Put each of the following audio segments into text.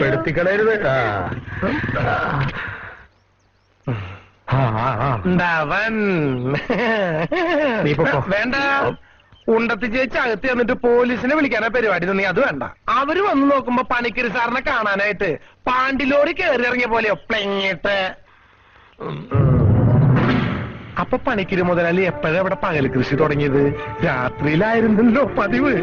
പെടുത്തിക്കളയരുത്. വേണ്ട. ഉണ്ടത്തി ചേച്ചി അകത്ത് എന്നിട്ട് പോലീസിനെ വിളിക്കാനാ പരിപാടി. നീ അത് വേണ്ട. അവർ വന്ന് നോക്കുമ്പോ പണിക്കരി സാറിനെ കാണാനായിട്ട് പാണ്ടിലോറി കയറി ഇറങ്ങിയ പോലെയോ? പ്ലെങ്ങിട്ട്. അപ്പൊ പണിക്കരി മുതലാളി എപ്പോഴാ ഇവിടെ പകൽ കൃഷി തുടങ്ങിയത്? രാത്രിയിലായിരുന്നല്ലോ പതിവ്.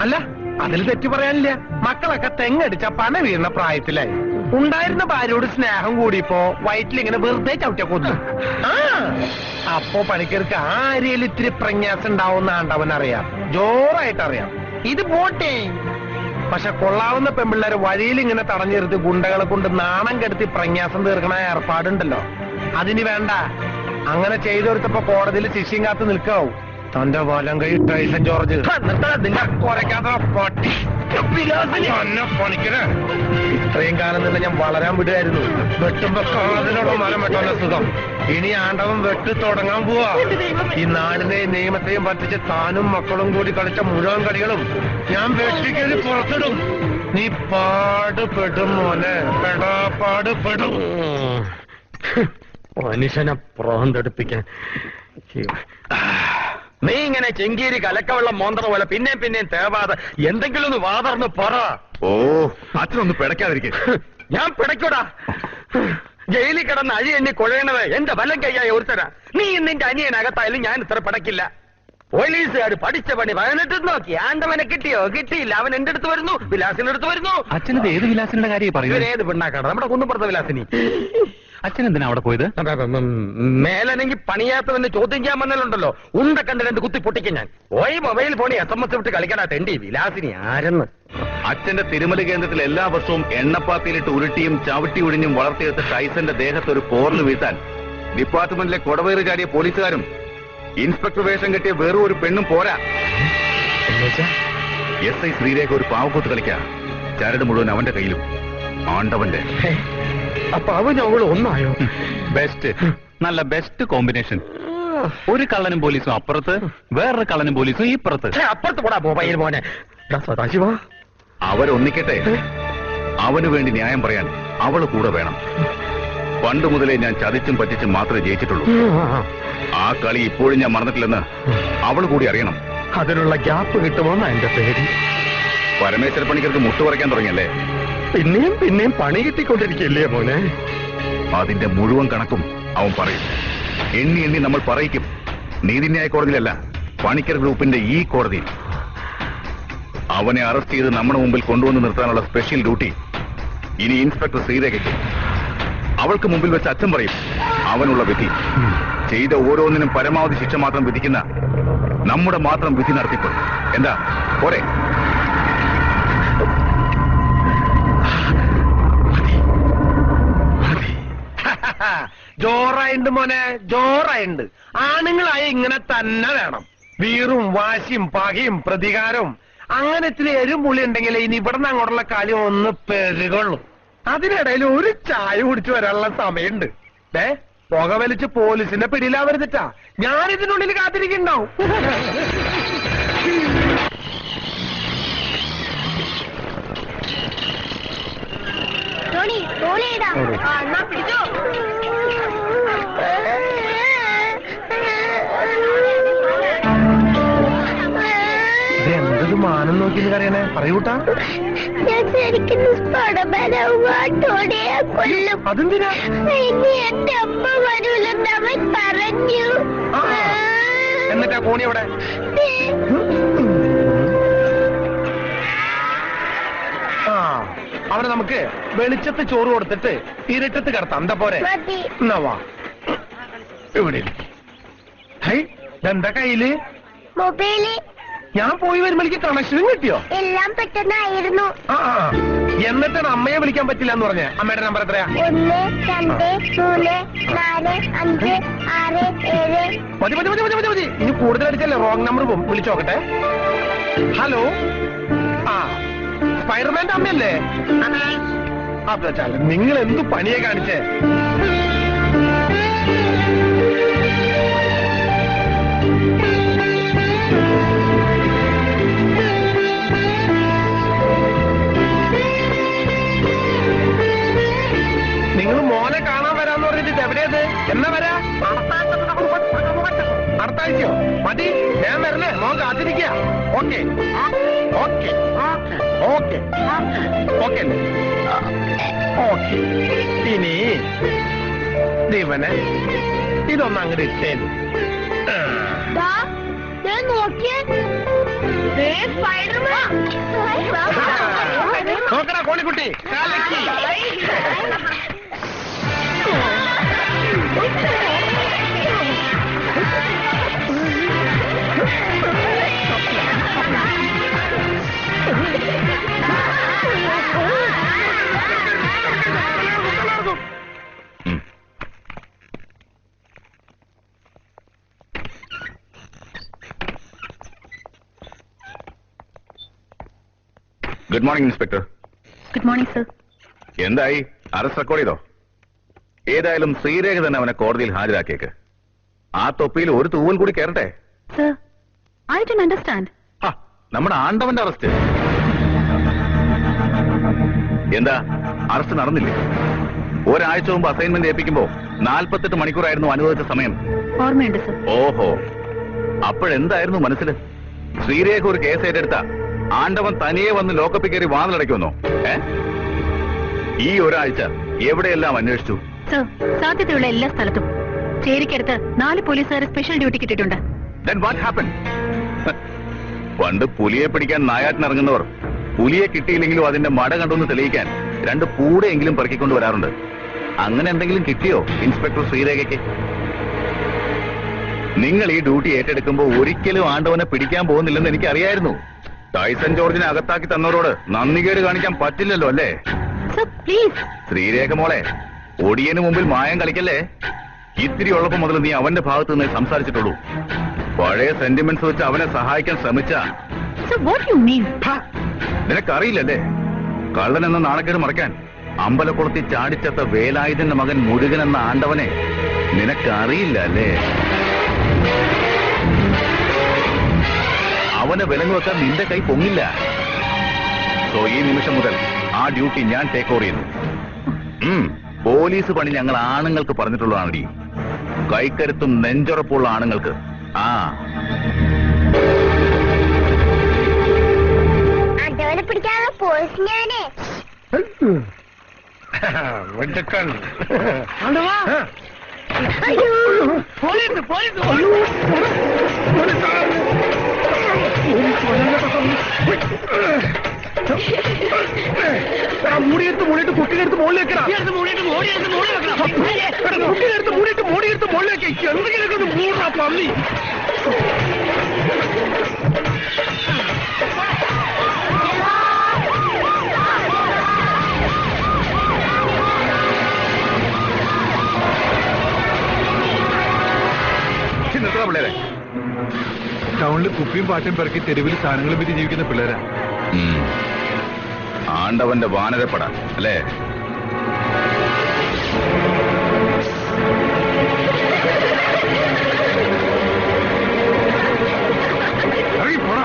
അല്ല അതിൽ തെറ്റ് പറയാനില്ല. മക്കളൊക്കെ തെങ്ങടിച്ച പന വീഴുന്ന പ്രായത്തിലായി. ഉണ്ടായിരുന്ന ഭാര്യയോട് സ്നേഹം കൂടിയപ്പോ വയറ്റിൽ ഇങ്ങനെ വെറുതെ ചവിട്ടിയ കൊന്നു. ആ. അപ്പോ പണിക്കർക്ക് ആരെയും ഇത്തിരി പ്രന്യാസം ഉണ്ടാവുന്നാണ്ട് ആണ്ടവൻ അറിയാം ജോറായിട്ട് അറിയാം ഇത് പോട്ടെ. പക്ഷെ കൊള്ളാവുന്ന പെമ്പിള്ളേരെ വഴിയിൽ ഇങ്ങനെ തടഞ്ഞു നിർത്തി ഗുണ്ടകളെ കൊണ്ട് നാണം കെടുത്തി പ്രന്യാസം തീർക്കണ ഏർപ്പാടുണ്ടല്ലോ. അതിന് വേണ്ട. അങ്ങനെ ചെയ്തെടുത്തപ്പോ കോടതിയിൽ ശിഷ്യം കാത്തു നിൽക്കാവും. തന്റെ വലം കൈ ടൈസൺ ജോർജ്. ഇത്രയും കാലം നിന്ന് ഞാൻ വളരാൻ വിടുമായിരുന്നു വെട്ടുമ്പോ കാതിനോട് മരം വെട്ടാൻ സുഖം. ഇനി ആണ്ടവൻ വെട്ടി തുടങ്ങാൻ പോവാ. ഈ നാടിനെയും നിയമത്തെയും പറ്റിച്ച് താനും മക്കളും കൂടി കളിച്ച മുഴുവൻ കളികളും ഞാൻ വെട്ടിക്കരി പുറത്തിടും. നീ പാടുപെടും മോനെ. പെടാ പാടുപെടും. മനുഷ്യനെ പ്രാന്തെടുപ്പിക്കാൻ നീ ഇങ്ങനെ ചെങ്കീരി കലക്കവെള്ളം മോന്തറ പോലെ പിന്നെയും പിന്നെയും തേവാതെ എന്തെങ്കിലും ഒന്ന് വാതർന്ന് പറ. ഓ. അച്ഛനൊന്ന് പിടയ്ക്കാതിരിക്കെ. ഞാൻ പിടയ്ക്കൂടാ. ജയിലിൽ കിടന്ന് അഴി എണ്ണി കൊഴയണത് എന്റെ വലം കൈയായ ഒരുത്തരാ നീ നിന്റെ അനിയനകത്തായാലും ഞാൻ ഇത്ര പിടക്കില്ല പോലീസുകാർ പഠിച്ച പണി പതിനെട്ട് നോക്കി. ആണ്ടവനെ കിട്ടിയോ? കിട്ടിയില്ല. അവൻ എന്റെ അടുത്ത് വരുന്നു. വിലാസിന്റെ അടുത്ത് വരുന്നു. അച്ഛനത് ഏത് വിലാസിന്റെ കാര്യം പറയൂ ഇവരേത് പെണ്ണാക്കാണ് നമ്മുടെ കുന്നുപ്പുറത്തെ വിലാസിനി. അച്ഛൻ എന്തിനാ അവിടെ പോയത്? മേലനെങ്കിൽ പണിയാത്തവന്റെ ചോദ്യം ചെയ്യാൻ വന്നാലുണ്ടല്ലോ ഉണ്ട കണ്ട് രണ്ട് കുത്തി പൊട്ടിക്കാൻ ഞാൻ. ഓയി മൊബൈൽ ഫോണിൽ എസ് എം എസ് വിട്ട് കളിക്കടാ തെണ്ടി. വിലാസിനി ആരെന്ന്? അച്ഛന്റെ തിരുമല കേന്ദ്രത്തിൽ എല്ലാ വർഷവും എണ്ണപ്പാത്തിയിലിട്ട് ഉരുട്ടിയും ചവിട്ടി ഒഴിഞ്ഞും വളർത്തിയെടുത്ത ടൈസന്റെ ദേഹത്ത് ഒരു പോർന്ന് വീഴ്ത്താൻ ഡിപ്പാർട്ട്മെന്റിലെ കൊടവേറ് ചാടിയ പോലീസുകാരും ഇൻസ്പെക്ടർ വേഷം കെട്ടിയ വെറും ഒരു പെണ്ണും പോരാ. എസ് ഐ ശ്രീരേഖ ഒരു പാവക്കൂത്ത് കളിക്ക. ചരട് മുഴുവൻ അവന്റെ കയ്യിലും. ആണ്ടവന്റെ. അപ്പൊ അവനും അവൾ ഒന്നായോ? ബെസ്റ്റ് നല്ല ബെസ്റ്റ് കോമ്പിനേഷൻ ഒരു കള്ളനും പോലീസും അപ്പുറത്ത് വേറൊരു കള്ളനും പോലീസും ഇപ്പുറത്ത്. അപ്പുറത്ത് പോടാ മൊബൈൽ മോനെ. സദാശിവ. അവരൊന്നിക്കട്ടെ? അവന് വേണ്ടി ന്യായം പറയാൻ അവൾ കൂടെ വേണം. പണ്ട് മുതലേ ഞാൻ ചതിച്ചും പറ്റിച്ചും മാത്രമേ ജയിച്ചിട്ടുള്ളൂ. ആ കളി ഇപ്പോഴും ഞാൻ മറന്നിട്ടില്ലെന്ന് അവൾ കൂടി അറിയണം. അതിനുള്ള ഗ്യാപ്പ് കിട്ടുമോന്നാ എന്റെ പേര് പരമേശ്വര പണിക്കർക്ക് മുട്ടു പറിക്കാൻ തുടങ്ങിയല്ലേ? പിന്നെയും പിന്നെയും പണി കിട്ടിക്കൊണ്ടിരിക്കില്ലേ മോനെ? അതിന്റെ മുഴുവൻ കണക്കും അവൻ പറയും. എണ്ണി എണ്ണി നമ്മൾ പറയിക്കും. നീതിന്യായ കോടതിയിലല്ല പണിക്കർ ഗ്രൂപ്പിന്റെ ഈ കോടതിയിൽ അവനെ അറസ്റ്റ് ചെയ്ത് നമ്മുടെ മുമ്പിൽ കൊണ്ടുവന്ന് നിർത്താനുള്ള സ്പെഷ്യൽ ഡ്യൂട്ടി ഇനി ഇൻസ്പെക്ടർ ശ്രീരേഖയ്ക്ക്. അവൾക്ക് മുമ്പിൽ വെച്ച് അച്ഛൻ പറയും അവനുള്ള വിധി. ചെയ്ത ഓരോന്നിനും പരമാവധി ശിക്ഷ മാത്രം വിധിക്കുന്ന നമ്മുടെ മാത്രം വിധി നടത്തിപ്പ് എന്താ? പോരെ. ജോറായിണ്ട് മോനെ ജോറായുണ്ട്. ആണുങ്ങളായ ഇങ്ങനെ തന്നെ വേണം. വീറും വാശിയും പകയും പ്രതികാരവും. അങ്ങനെ ഇത്തിരി എരുമുള്ളി ഉണ്ടെങ്കിൽ ഇനി ഇവിടുന്ന് അങ്ങോട്ടുള്ള കളി ഒന്ന് പെരുകൊള്ളു. അതിനിടയിൽ ഒരു ചായ കുടിച്ചു വരാനുള്ള സമയമുണ്ട്. ഏ പുക വലിച്ച് പോലീസിന്റെ പിടിയിലാവരുതിട്ടാ. ഞാൻ ഇതിനുള്ളിൽ കാത്തിരിക്കുന്നുണ്ടാവും. ടോണി ആ എന്നാ പിടിച്ചോ. നോക്കി കറിയണേ പറയൂട്ടാ ഞാൻ ശരിക്കും സ്പടമരവുക ടോണിയെ കൊല്ലും. അതെന്തിനാ? ഇനി എന്റെ അമ്മ വരൂലെന്ന് അവൻ പറഞ്ഞു. എന്നിട്ടാ കോണി അവിടെ? ആ അവനെ നമുക്ക് വെളിച്ചത്ത് ചോറ് കൊടുത്തിട്ട് ഇരുട്ടത്ത് കിടത്താം. എന്താ പോരെ? എന്നാവാ എന്നാ വാ. ഇവിടെ. ഹൈ ഇതെന്താ കയ്യിൽ? മൊബൈൽ. ഞാൻ പോയി വരുമ്പോഴേക്ക് കണക്ഷനും കിട്ടിയോ? എല്ലാം പെട്ടെന്നായിരുന്നു. ആ ആ. എന്നിട്ടാണ് അമ്മയെ വിളിക്കാൻ പറ്റില്ല എന്ന് പറഞ്ഞേ. അമ്മയുടെ നമ്പർ എത്രയാ? ഒന്ന് രണ്ട് മൂന്ന് നാല് അഞ്ച് ആറ് ഏഴ്. മതി മതി മതി മതി മതി മതി. ഇനി കൂടുതൽ അടിച്ചല്ലേ? റോങ് നമ്പർ പോകും വിളിച്ചോക്കട്ടെ ഹലോ ആ സ്പൈഡർമാന്റെ അമ്മയല്ലേ? അപ്പൊ ചാല നിങ്ങൾ എന്ത് പണിയെ കാണിച്ചേ? ഓക്കെ. ഓക്കെ. ഇനി ദീപനെ ഇതൊന്ന് അങ്ങോട്ട് ഇട്ടേ നോക്കടാ കോണിക്കുട്ടി. കാലക്കി good morning inspector good morning sir എന്തായി? അറസ്റ്റ് റെക്കോർഡ് ചെയ്തോ? ഏതായാലും ശ്രീരേഖ തന്നെ അവനെ കോടതിയിൽ ഹാജരാക്കിയേക്ക്. ആ തൊപ്പിയിൽ ഒരു തൂവൽ കൂടി കയറട്ടെ? സർ ഐ ഡോണ്ട് അണ്ടർസ്റ്റാൻഡ് ഹാ, നമ്മുടെ ആണ്ടവന്റെ അറസ്റ്റ് എന്താ? അറസ്റ്റ് നടന്നില്ലേ? ഒരാഴ്ച മുമ്പ് അസൈൻമെന്റ് ഏൽപ്പിക്കുമ്പോ നാൽപ്പത്തെട്ട് മണിക്കൂറായിരുന്നു അനുവദിച്ച സമയം. ഓർമ്മയുണ്ട് സർ ഓഹോ. അപ്പോഴെന്തായിരുന്നു മനസ്സിൽ ശ്രീരേഖ ഒരു കേസ് ഏറ്റെടുത്ത. ആണ്ടവൻ തനിയെ വന്ന് ലോക്കപ്പിൽ കയറി വാതിലടയ്ക്കുമെന്നോ ഏ? ഈ ഒരാഴ്ച എവിടെയെല്ലാം അന്വേഷിച്ചു? സർ സാധ്യതയുള്ള എല്ലാ സ്ഥലത്തും. ചേരിക്കടുത്ത് നാല് പോലീസുകാർ സ്പെഷ്യൽ ഡ്യൂട്ടി കിട്ടിയിട്ടുണ്ട്. Then what happened? പണ്ട് പുലിയെ പിടിക്കാൻ നായാട്ടിനിറങ്ങുന്നവർ പുലിയെ കിട്ടിയില്ലെങ്കിലും അതിന്റെ മട കണ്ടൊന്ന് തെളിയിക്കാൻ രണ്ട് പൂടെയെങ്കിലും പെറുക്കിക്കൊണ്ട് വരാറുണ്ട്. അങ്ങനെ എന്തെങ്കിലും കിട്ടിയോ ഇൻസ്പെക്ടർ ശ്രീരേഖയ്ക്ക്? നിങ്ങൾ ഈ ഡ്യൂട്ടി ഏറ്റെടുക്കുമ്പോൾ ഒരിക്കലും ആണ്ടവനെ പിടിക്കാൻ പോകുന്നില്ലെന്ന് എനിക്കറിയായിരുന്നു. ടൈസൺ ജോർജിനെ അകത്താക്കി തന്നവരോട് നന്ദികേട് കാണിക്കാൻ പറ്റില്ലല്ലോ അല്ലേ? പ്ലീസ്. ശ്രീരേഖ മോളെ ഒടിയന് മുമ്പിൽ മായം കളിക്കല്ലേ? ഇത്തിരി ഉള്ളപ്പോ മുതൽ നീ അവന്റെ ഭാഗത്ത് നിന്ന് സംസാരിച്ചിട്ടുള്ളൂ. പഴയ സെന്റിമെന്റ്സ് വെച്ച് അവനെ സഹായിക്കാൻ ശ്രമിച്ച. നിനക്കറിയില്ലല്ലേ? കള്ളൻ എന്ന നാണക്കേട് മറക്കാൻ അമ്പലക്കുളത്തി ചാടിച്ചത്ത വേലായുധന്റെ മകൻ മുരുകൻ എന്ന ആണ്ടവനെ നിനക്കറിയില്ല അല്ലേ? അവനെ വിലങ്ങ് വെക്കാൻ നിന്റെ കൈ പൊങ്ങില്ല. സോ ഈ നിമിഷം മുതൽ ആ ഡ്യൂട്ടി ഞാൻ ടേക്ക് ഓവർ ചെയ്യുന്നു. പോലീസ് പണി ഞങ്ങൾ ആണുങ്ങൾക്ക് പറഞ്ഞിട്ടുള്ളതാണ് കൈക്കരുത്തും നെഞ്ചുറപ്പുള്ള ആണുങ്ങൾക്ക്. ആ. പോലീസ് പോലീസ് പോലീസ് ഞാനേ. വെടുക്കൻ അയ്യോ. മൂടിയെടുത്ത് മൂടിയിട്ട് കുട്ടിയെടുത്ത് മുകളിലേക്കടാ കുട്ടിയെടുത്ത് മൂടിയിട്ട് മൂടിയെടുത്ത് മുകളിലേക്ക് എന്തെങ്കിലും ഒന്ന് മൂടാ പന്നി. നിർത്തണം പിള്ളേരെ. ടൗണിൽ കുപ്പിയും പാട്ടും പിറക്കി തെരുവിൽ സാധനങ്ങളും വിറ്റ് ജീവിക്കുന്ന പിള്ളേരാ. ആണ്ടവന്റെ വാനരപ്പട അല്ലേ? ഇറങ്ങി പോടാ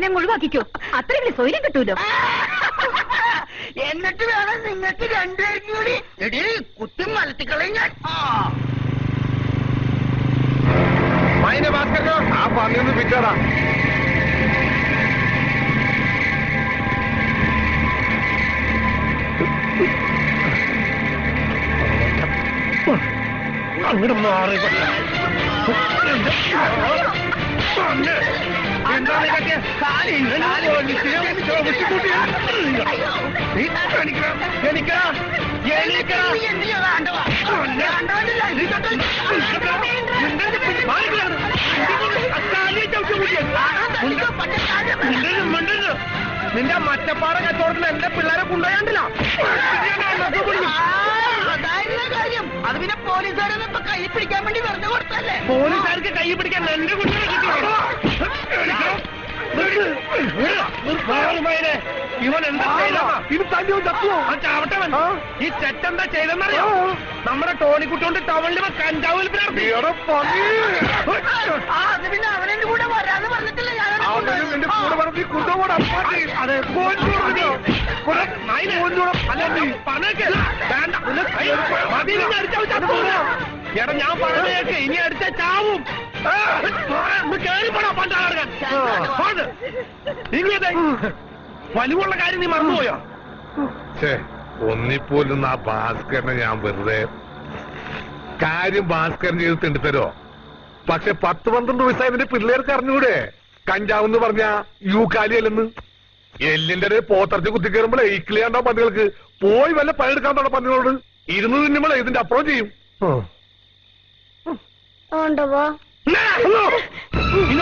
എന്നെ ഒഴിവാക്കിക്കോ. അത്രയെങ്കിലും സ്വൈര്യം കിട്ടൂലോ? എന്നിട്ട് വേണം നിങ്ങൾക്ക് രണ്ടുപേർക്കും കൂടി. എടി കുത്തി മലത്തിക്കളയും ഞാൻ. ഭാസ്കരനോ ആ പന്നി ഒന്ന് പിക്കാടാ അങ്ങോട്ട് മാറി നിന്റെ മറ്റപ്പാറ കച്ചവടത്തിന് എന്റെ പിള്ളേരെ കൊണ്ടുപോയാണ്ടില്ല. അതായിരുന്നു കാര്യം. അത് പിന്നെ പോലീസുകാരെ കൈ പിടിക്കാൻ വേണ്ടി വെറുതെ കൊടുത്തല്ലേ പോലീസുകാർക്ക് കൈ പിടിക്കാൻ എന്റെ ഇവൻ എന്താ? ഇത് ചത്തുവോ ആ ചാവട്ടവൻ ഈ ചെറ്റെന്താ ചെയ്തെന്നറിയോ നമ്മുടെ ടോണിക്കുട്ടോണ്ട് ടവലിൽ ഇവൻ കഞ്ചാവ് വിൽപ്പന പിന്നെ. അവനെന്റെ കൂടെ വരാന്ന് പറഞ്ഞിട്ടില്ല. ഞാൻ അവനും എന്റെ കൂടെ പറഞ്ഞ് കൊണ്ടുപോകണം അതെ. എടാ ഞാൻ പറഞ്ഞേക്ക്. ഇനി അടിച്ച ചാവും. കേറിപ്പോടാ പണ്ടാറങ്ങൻ ഇങ്ങനെ വലിവുള്ള കാര്യം നീ മറന്നുപോയോ? ഒന്നിപ്പോലും ആ ഭാസ്കരനെ ഞാൻ വെറുതെ കാര്യം ഭാസ്കരൻ ചെയ്ത് തിണ്ടിത്തരോ പക്ഷെ പത്ത് പന്ത്രണ്ട് വയസ്സായ നിന്റെ പിള്ളേർക്ക് അറിഞ്ഞൂടെ? കഞ്ചാവെന്ന് പറഞ്ഞ യു കാലിയല്ലെന്ന് എല്ലിന്റെ ഒരു പോത്തറച്ച് കുത്തി കയറുമ്പോഴേ ഇക്കിളിയാണ്ടോ പന്നികൾക്ക്. പോയി വല്ല പണിയെടുക്കാൻ തുടങ്ങ പന്നികളോട്? ഇരുന്ന് തിന്നുമ്പോഴേ ഇതിന്റെ അപ്പുറം ചെയ്യും.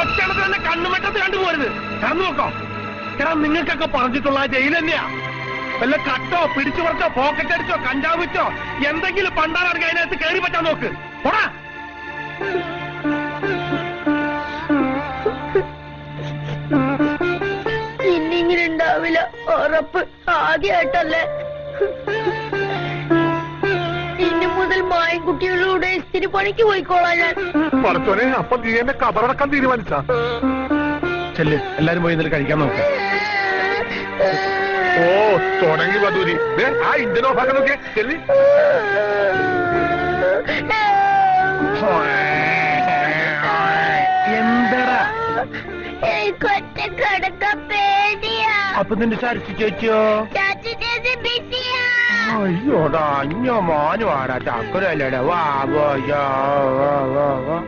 ഒറ്റ കണ്ണുമറ്റത്ത് കണ്ടുപോരുത്. കടന്നു നോക്കോ. എടാ നിങ്ങൾക്കൊക്കെ പറഞ്ഞിട്ടുള്ള ആ ജയിൽ തന്നെയാ. വല്ല കട്ടോ പിടിച്ചു പറിച്ചോ പോക്കറ്റ് അടിച്ചോ കഞ്ചാവിച്ചോ വെച്ചോ എന്തെങ്കിലും പണ്ടാറാണെങ്കിൽ അതിനകത്ത് കയറി പറ്റാൻ നോക്ക്. പോടാ. ഇന്നിങ്ങനെ ഉണ്ടാവില്ല ഉറപ്പ് ആദ്യമായിട്ടല്ലേ ഇനി മുതൽ മായൻകുട്ടികളുടെ ഇസ്തിരി പണിക്ക് പോയിക്കോളാം ഞാൻ. പറച്ചോനെ അപ്പൊ നീ എന്നെ കബറടക്കാൻ തീരുമാനിച്ച? ചെല്ല്. എല്ലാരും പോയി എന്നിട്ട് കഴിക്കാൻ നോക്ക. ഓ തുടങ്ങി വധൂരി. ആ ഇന്ത്യൻ ഓഫാക്കാൻ നോക്കിയേ. ചെല്ലി. എന്തടാ? അപ്പൊ നിന്റെ ചരിച്ചു ചോദിച്ചോ ചാച്ചി ചേച്ചി ബിസിയാ. അയ്യോടാ അഞ്ഞോ മോനുവാടാ ചക്കരല്ലേടാ വാ വാ വാ വാ വാ.